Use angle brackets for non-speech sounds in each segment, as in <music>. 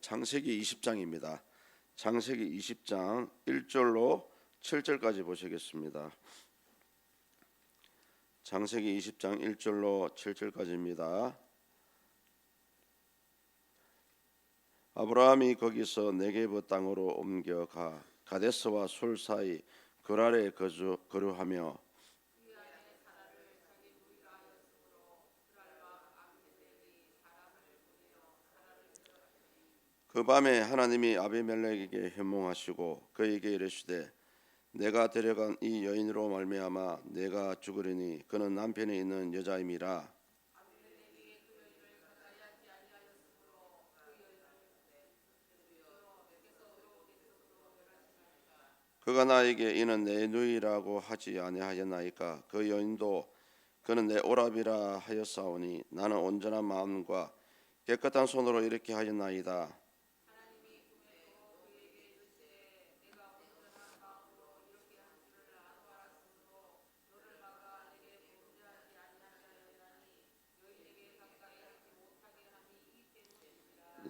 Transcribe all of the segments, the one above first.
창세기 20장입니다. 창세기 20장 1절로 7절까지 보시겠습니다. 창세기 20장 1절로 7절까지입니다. 아브라함이 거기서 네게브 땅으로 옮겨가 가데스와 술 사이 그랄에 거주 거류하며 그 밤에 하나님이 아비멜렉에게 현몽하시고 그에게 이르시되 내가 데려간 이 여인으로 말미암아 내가 죽으리니 그는 남편이 있는 여자임이라. 그가 나에게 이는 내 누이라고 하지 아니하였나이까? 그 여인도 그는 내 오랍이라 하였사오니 나는 온전한 마음과 깨끗한 손으로 이렇게 하였나이다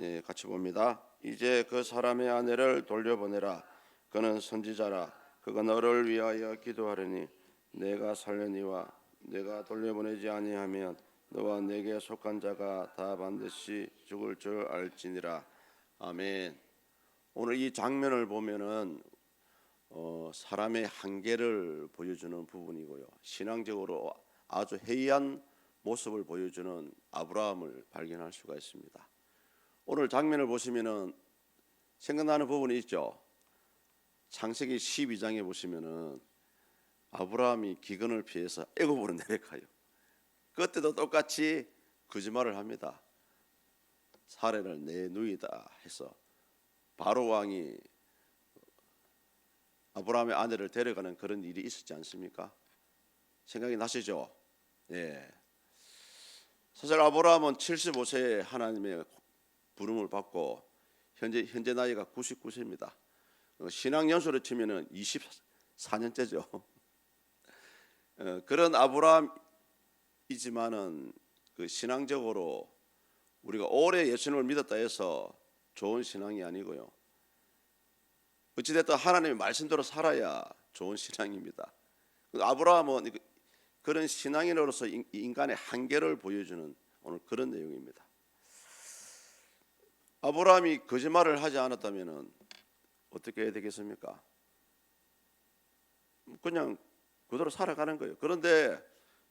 예, 같이 봅니다. 이제 그 사람의 아내를 돌려보내라. 그는 선지자라. 그가 너를 위하여 기도하려니 내가 살려니와 내가 돌려보내지 아니하면 너와 내게 속한 자가 다 반드시 죽을 줄 알지니라. 아멘. 오늘 이 장면을 보면은 어, 사람의 한계를 보여주는 부분이고요. 신앙적으로 아주 해이한 모습을 보여주는 아브라함을 발견할 수가 있습니다. 오늘 장면을 보시면은 생각나는 부분이 있죠. 창세기 12장에 보시면은 아브라함이 기근을 피해서 애굽으로 내려가요. 그때도 똑같이 거짓말을 합니다. 사례를 내 누이다 해서 바로 왕이 아브라함의 아내를 데려가는 그런 일이 있었지 않습니까? 생각이 나시죠? 예. 사실 아브라함은 75세에 하나님의 부름을 받고 현재 현재 나이가 99세입니다. 신앙 연수로 치면은 24년째죠. <laughs> 어, 그런 아브라함이지만은 그 신앙적으로 우리가 오래 예수님을 믿었다 해서 좋은 신앙이 아니고요. 어찌됐든 하나님의 말씀대로 살아야 좋은 신앙입니다. 그 아브라함은 그런 신앙인으로서 인간의 한계를 보여주는 오늘 그런 내용입니다. 아브라함이 거짓말을 하지 않았다면 어떻게 해야 되겠습니까? 그냥 그대로 살아가는 거예요. 그런데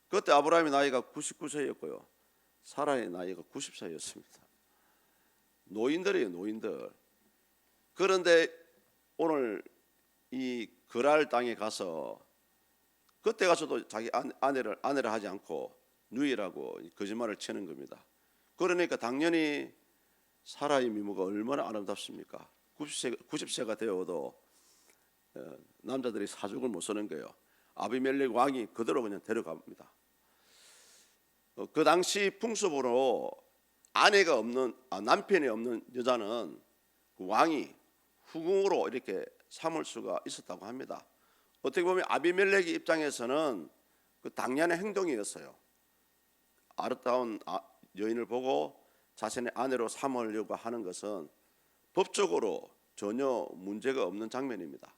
그때 아브라함의 나이가 99세였고요. 사라의 나이가 90세였습니다. 노인들이에요, 노인들. 그런데 오늘 이 그랄 땅에 가서 그때 가서도 자기 아내를 아내를 하지 않고 누이라고 거짓말을 치는 겁니다. 그러니까 당연히 사라의 미모가 얼마나 아름답습니까? 90세, 90세가 되어도 어, 남자들이 사죽을 못 쓰는 거예요. 아비멜렉 왕이 그대로 그냥 데려갑니다. 어, 그 당시 풍습으로 아내가 없는 아, 남편이 없는 여자는 그 왕이 후궁으로 이렇게 삼을 수가 있었다고 합니다. 어떻게 보면 아비멜렉의 입장에서는 그 당연한 행동이었어요. 아름다운 아, 여인을 보고 자신의 아내로 삼으려고 하는 것은 법적으로 전혀 문제가 없는 장면입니다.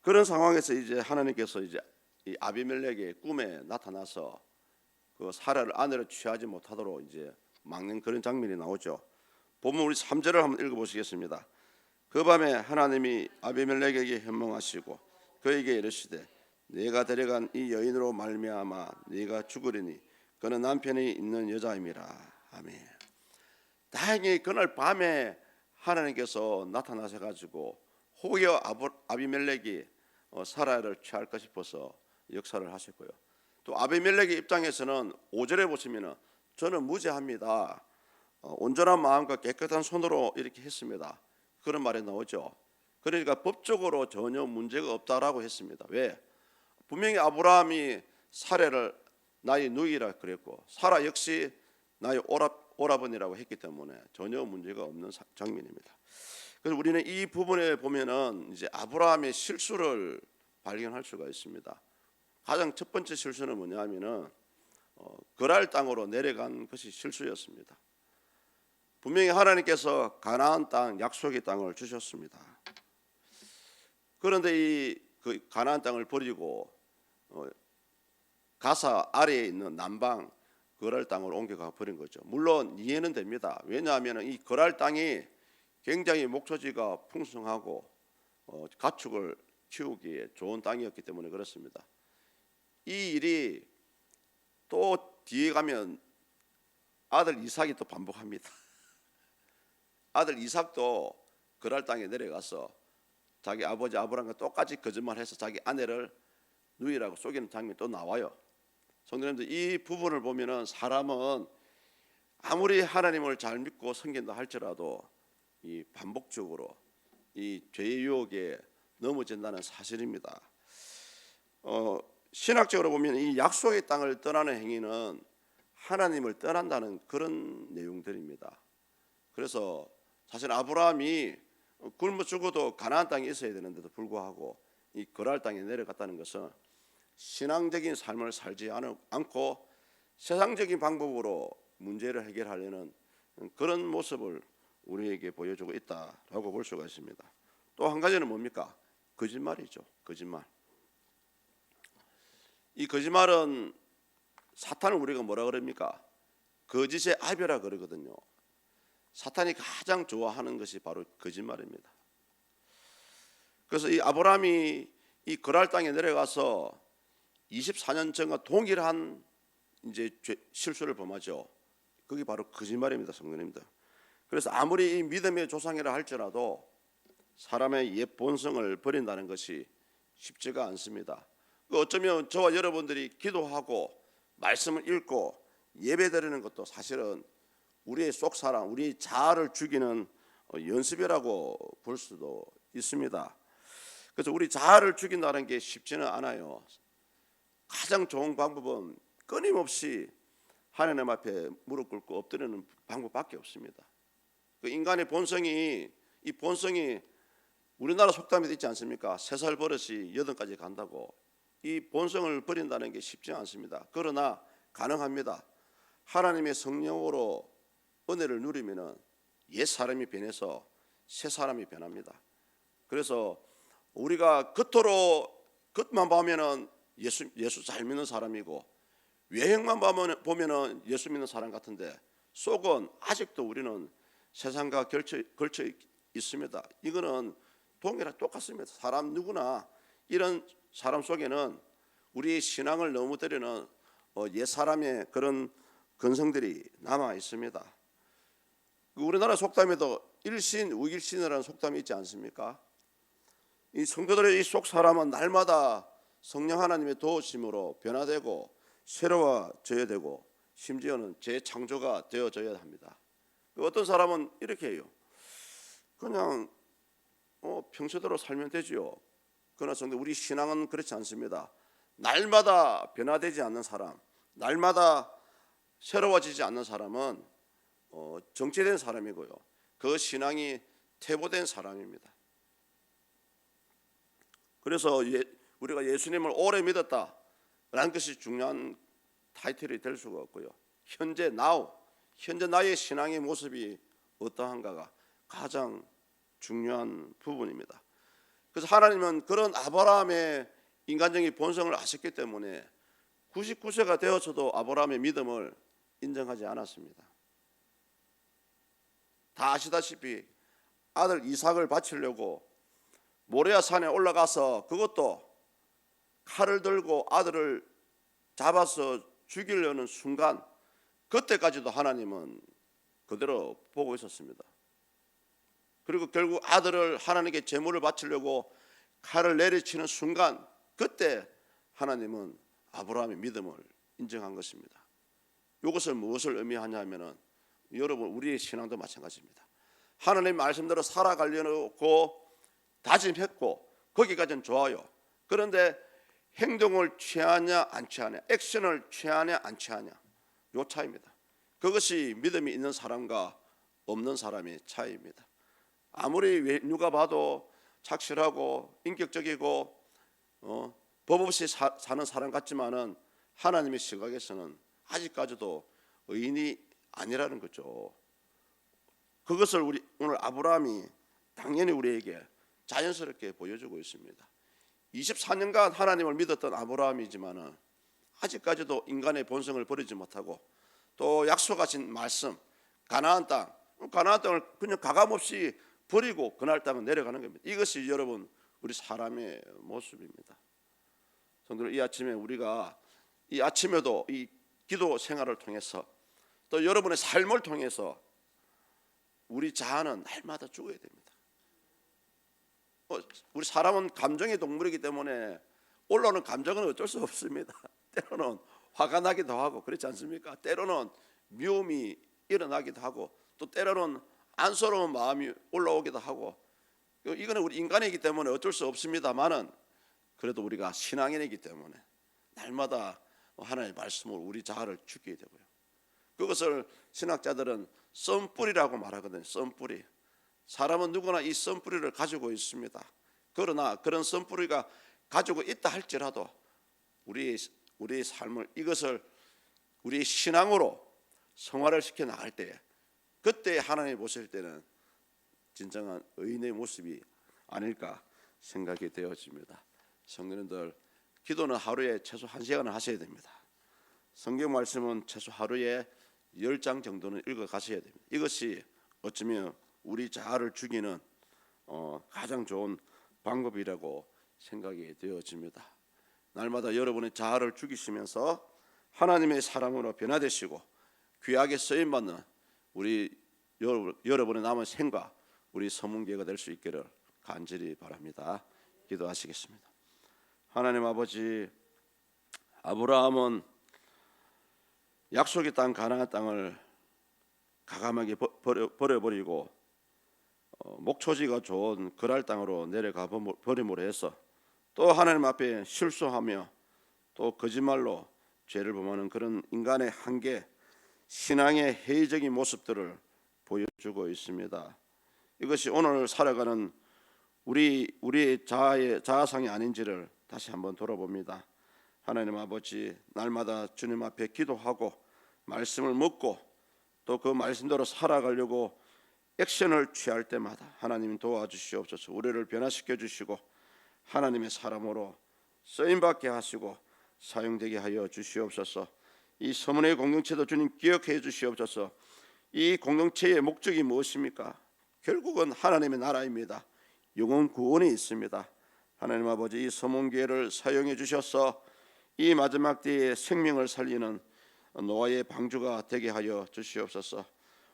그런 상황에서 이제 하나님께서 이제 이 아비멜렉의 꿈에 나타나서 그 사라를 아내로 취하지 못하도록 이제 막는 그런 장면이 나오죠. 보면 우리 3절을 한번 읽어 보시겠습니다. 그 밤에 하나님이 아비멜렉에게 현몽하시고 그에게 이르시되 내가 데려간 이 여인으로 말미암아 네가 죽으리니 그는 남편이 있는 여자임이라 아멘. 다행히 그날 밤에 하나님께서 나타나셔 가지고 혹여 아비멜렉이 어, 사라를 취할 것 싶어서 역사를 하셨고요. 또 아비멜렉의 입장에서는 5절에 보시면은 저는 무죄합니다. 어, 온전한 마음과 깨끗한 손으로 이렇게 했습니다. 그런 말이 나오죠. 그러니까 법적으로 전혀 문제가 없다라고 했습니다. 왜? 분명히 아브라함이 사례를 나의 누이라 그랬고 사라 역시 나의 오랍, 오라버니라고 했기 때문에 전혀 문제가 없는 장면입니다. 그래서 우리는 이 부분에 보면은 이제 아브라함의 실수를 발견할 수가 있습니다. 가장 첫 번째 실수는 뭐냐면은 어, 거랄 땅으로 내려간 것이 실수였습니다. 분명히 하나님께서 가나안 땅 약속의 땅을 주셨습니다. 그런데 이 그 가나안 땅을 버리고 어, 가사 아래에 있는 남방 거랄 땅을 옮겨가 버린 거죠. 물론 이해는 됩니다. 왜냐하면 이 거랄 땅이 굉장히 목초지가 풍성하고 어, 가축을 키우기에 좋은 땅이었기 때문에 그렇습니다. 이 일이 또 뒤에 가면 아들 이삭이 또 반복합니다. <laughs> 아들 이삭도 그랄 땅에 내려가서 자기 아버지 아브라함과 똑같이 거짓말해서 자기 아내를 누이라고 속이는 장면이 또 나와요. 성도님들 이 부분을 보면은 사람은 아무리 하나님을 잘 믿고 섬긴다 할지라도 이 반복적으로 이 죄의 유혹에 넘어진다는 사실입니다. 어, 신학적으로 보면 이 약속의 땅을 떠나는 행위는 하나님을 떠난다는 그런 내용들입니다. 그래서 사실 아브라함이 굶어 죽어도 가나안 땅에 있어야 되는데도 불구하고 이 거랄 땅에 내려갔다는 것은 신앙적인 삶을 살지 않- 않고 세상적인 방법으로 문제를 해결하려는 그런 모습을 우리에게 보여주고 있다라고 볼 수가 있습니다. 또 한 가지는 뭡니까? 거짓말이죠. 거짓말. 이 거짓말은 사탄을 우리가 뭐라 그럽니까? 거짓의 아비라 그러거든요. 사탄이 가장 좋아하는 것이 바로 거짓말입니다. 그래서 이 아브라함이 이 거랄 땅에 내려가서 24년 전과 동일한 이제 죄- 실수를 범하죠. 그게 바로 거짓말입니다, 성도님들. 그래서 아무리 이 믿음의 조상이라 할지라도 사람의 옛 본성을 버린다는 것이 쉽지가 않습니다. 그 어쩌면 저와 여러분들이 기도하고 말씀을 읽고 예배드리는 것도 사실은 우리의 속 사람, 우리의 자아를 죽이는 어, 연습이라고 볼 수도 있습니다. 그래서 우리 자아를 죽인다는 게 쉽지는 않아요. 가장 좋은 방법은 끊임없이 하나님 앞에 무릎 꿇고 엎드리는 방법밖에 없습니다. 그 인간의 본성이 이 본성이 우리나라 속담에도 있지 않습니까? 세살 버릇이 여든까지 간다고 이 본성을 버린다는 게 쉽지 않습니다. 그러나 가능합니다. 하나님의 성령으로 은혜를 누리면은 옛 사람이 변해서 새 사람이 변합니다. 그래서 우리가 겉으로 겉만 보면은 예수 예수 잘 믿는 사람이고 외형만 보면 보면은 예수 믿는 사람 같은데 속은 아직도 우리는 세상과 걸쳐 걸쳐 있습니다. 이거는 동일하 똑같습니다. 사람 누구나 이런 사람 속에는 우리의 신앙을 때리는 어, 옛 사람의 그런 근성들이 남아 있습니다. 그 우리나라 속담에도 일신 우일신이라는 속담이 있지 않습니까? 이 성도들의 이 속 사람은 날마다 성령 하나님의 도우심으로 변화되고 새로워져야 되고 심지어는 재창조가 되어져야 합니다. 그 어떤 사람은 이렇게 해요. 그냥 어, 평소대로 살면 되지요. 그러나 성도 우리 신앙은 그렇지 않습니다. 날마다 변화되지 않는 사람, 날마다 새로워지지 않는 사람은 어, 정체된 사람이고요. 그 신앙이 퇴보된 사람입니다. 그래서 예, 우리가 예수님을 오래 믿었다 라는 것이 중요한 타이틀이 될 수가 없고요. 현재 나우, 현재 나의 신앙의 모습이 어떠한가가 가장 중요한 부분입니다. 그래서 하나님은 그런 아브라함의 인간적인 본성을 아셨기 때문에 99세가 되어서도 아브라함의 믿음을 인정하지 않았습니다. 다 아시다시피 아들 이삭을 바치려고 모레아 산에 올라가서 그것도 칼을 들고 아들을 잡아서 죽이려는 순간 그때까지도 하나님은 그대로 보고 있었습니다. 그리고 결국 아들을 하나님께 제물을 바치려고 칼을 내리치는 순간 그때 하나님은 아브라함의 믿음을 인정한 것입니다. 이것을 무엇을 의미하냐면은 여러분 우리의 신앙도 마찬가지입니다. 하나님 말씀대로 살아가려고 다짐했고 거기까지는 좋아요. 그런데 행동을 취하냐 안 취하냐, 액션을 취하냐 안 취하냐, 요 차이입니다. 그것이 믿음이 있는 사람과 없는 사람의 차이입니다. 아무리 외- 누가 봐도 착실하고 인격적이고 어, 법 없이 사, 사는 사람 같지만은 하나님의 시각에서는 아직까지도 의인이 아니라는 거죠. 그것을 우리 오늘 아브라함이 당연히 우리에게 자연스럽게 보여주고 있습니다. 24년간 하나님을 믿었던 아브라함이지만은 아직까지도 인간의 본성을 버리지 못하고 또 약속하신 말씀 가나안 땅 가나안 땅을 그냥 가감 없이 버리고 그날 땅을 내려가는 겁니다. 이것이 여러분 우리 사람의 모습입니다. 성도들 이 아침에 우리가 이 아침에도 이 기도 생활을 통해서 또 여러분의 삶을 통해서 우리 자아는 날마다 죽어야 됩니다. 어, 우리 사람은 감정의 동물이기 때문에 올라오는 감정은 어쩔 수 없습니다. <laughs> 때로는 화가 나기도 하고 그렇지 않습니까? 때로는 미움이 일어나기도 하고 또 때로는 안쓰러운 마음이 올라오기도 하고 이거는 우리 인간이기 때문에 어쩔 수 없습니다만은 그래도 우리가 신앙인이기 때문에 날마다 하나님의 말씀을 우리 자아를 죽게 되고요. 그것을 신학자들은 썬뿌리라고 말하거든요. 썬뿌리. 사람은 누구나 이 썬뿌리를 가지고 있습니다. 그러나 그런 썬뿌리가 가지고 있다 할지라도 우리의 우리의 삶을 이것을 우리의 신앙으로 성화를 시켜 나갈 때에 그때 하나님 보실 때는 진정한 의인의 모습이 아닐까 생각이 되어집니다. 성도님들 기도는 하루에 최소 한 시간을 하셔야 됩니다. 성경 말씀은 최소 하루에 열장 정도는 읽어 가셔야 됩니다. 이것이 어쩌면 우리 자아를 죽이는 어, 가장 좋은 방법이라고 생각이 되어집니다. 날마다 여러분의 자아를 죽이시면서 하나님의 사람으로 변화되시고 귀하게 쓰임 받는 우리 여러분- 여러분의 남은 생과 우리 서문계가 될 수 있기를 간절히 바랍니다. 기도하시겠습니다. 하나님 아버지 아브라함은 약속의 땅 가나안 땅을 가감하게 버- 버려, 버려버리고 어, 목초지가 좋은 그랄 땅으로 내려가 버림으로 해서 또 하나님 앞에 실수하며 또 거짓말로 죄를 범하는 그런 인간의 한계 신앙의 회의적인 모습들을 보여주고 있습니다. 이것이 오늘 살아가는 우리 우리의 자아의 자아상이 아닌지를 다시 한번 돌아봅니다. 하나님 아버지 날마다 주님 앞에 기도하고 말씀을 묻고 또 그 말씀대로 살아가려고 액션을 취할 때마다 하나님 도와주시옵소서. 우리를 변화시켜 주시고 하나님의 사람으로 쓰임 받게 하시고 사용되게 하여 주시옵소서. 이 서문의 공동체도 주님 기억해 주시옵소서. 이 공동체의 목적이 무엇입니까? 결국은 하나님의 나라입니다. 영혼 구원이 있습니다. 하나님 아버지 이 서문교회를 사용해 주셔서 이 마지막 때에 생명을 살리는 노아의 방주가 되게 하여 주시옵소서.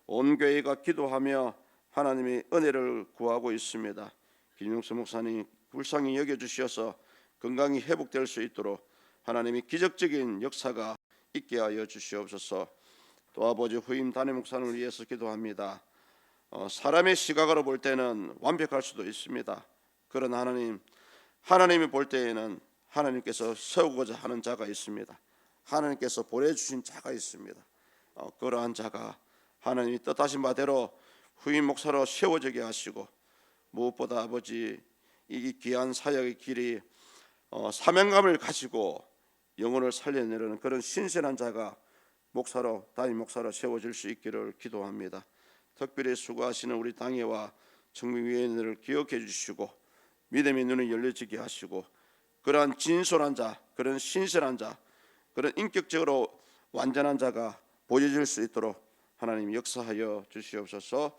온 교회가 기도하며 하나님의 은혜를 구하고 있습니다. 김용수 목사님 불쌍히 여겨 주셔서 건강이 회복될 수 있도록 하나님이 기적적인 역사가 있게 하여 주시옵소서. 또 아버지 후임 담임 목사님을 위해서 기도합니다. 어, 사람의 시각으로 볼 때는 완벽할 수도 있습니다. 그러나 하나님, 하나님이 볼 때에는 하나님께서 세우고자 하는 자가 있습니다. 하나님께서 보내주신 자가 있습니다. 어, 그러한 자가 하나님이 뜻하신 바대로 후임 목사로 세워지게 하시고 무엇보다 아버지 이 귀한 사역의 길이 어, 사명감을 가지고 영혼을 살려내려는 그런 신선한 자가 목사로 담임 목사로 세워질 수 있기를 기도합니다. 특별히 수고하시는 우리 당회와 청명위원회를 기억해 주시고 믿음의 눈이 열려지게 하시고 그러한 진솔한 자, 그런 신실한 자, 그런 인격적으로 완전한 자가 보여질 수 있도록 하나님 역사하여 주시옵소서.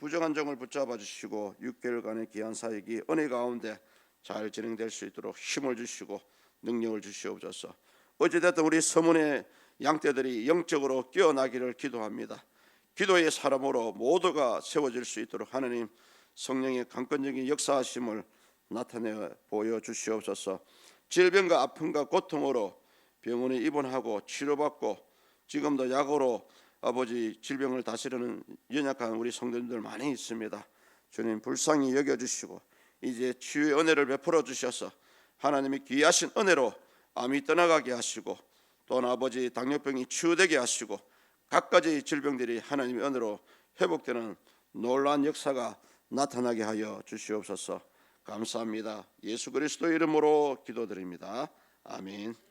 부정한 정을 붙잡아 주시고 6개월간의 귀한 사역이 은혜 가운데 잘 진행될 수 있도록 힘을 주시고 능력을 주시옵소서. 어찌됐든 우리 서문의 양떼들이 영적으로 깨어나기를 기도합니다. 기도의 사람으로 모두가 세워질 수 있도록 하나님 성령의 강권적인 역사하심을 나타내 보여 주시옵소서. 질병과 아픔과 고통으로 병원에 입원하고 치료받고 지금도 약으로 아버지 질병을 다스리는 연약한 우리 성도님들 많이 있습니다. 주님 불쌍히 여겨 주시고 이제 치유의 은혜를 베풀어 주셔서 하나님이 귀하신 은혜로 암이 떠나가게 하시고 또 아버지 당뇨병이 치유되게 하시고 각가지 질병들이 하나님의 은혜로 회복되는 놀라운 역사가 나타나게 하여 주시옵소서. 감사합니다. 예수 그리스도 이름으로 기도드립니다. 아멘.